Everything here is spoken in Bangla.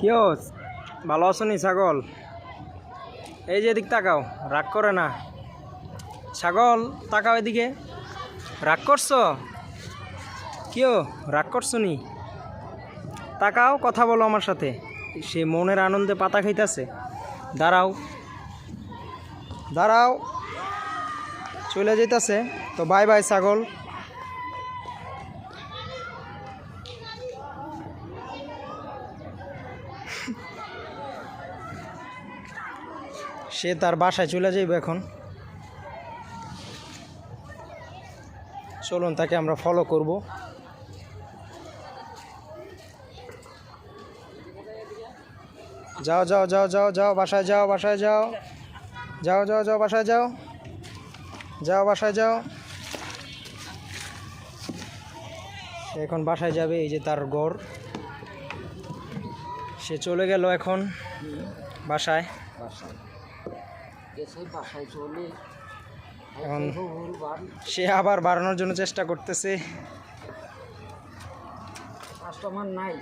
কেউ ভালো আছো নি, ছাগল? এই যে এদিক তাকাও, রাগ করে না। ছাগল, তাকাও এদিকে। রাগ করছ? কেউ রাগ করছ নি? তাকাও, কথা বলো আমার সাথে। সে মনের আনন্দে পাতা খাইতেছে। দাঁড়াও। দাঁড়াও। চলে যাইতাছে। তো বাই বাই ছাগল। সে তার বাসায় চলে যাইবে এখন। চলুন, তাকে আমরা ফলো করব। যাও যাও যাও যাও যাও, বাসায় যাও বাসায় যাও। যাও যাও যাও, বাসায় যাও। যাও, বাসায় যাও। এখন বাসায় যাবে, এই যে তার গড় সে চলে গেল এখন বাসায়। বাসায়। চলে। এখন সে আবার বাড়ানোর জন্য চেষ্টা করতেছে। কাস্টমার নাই।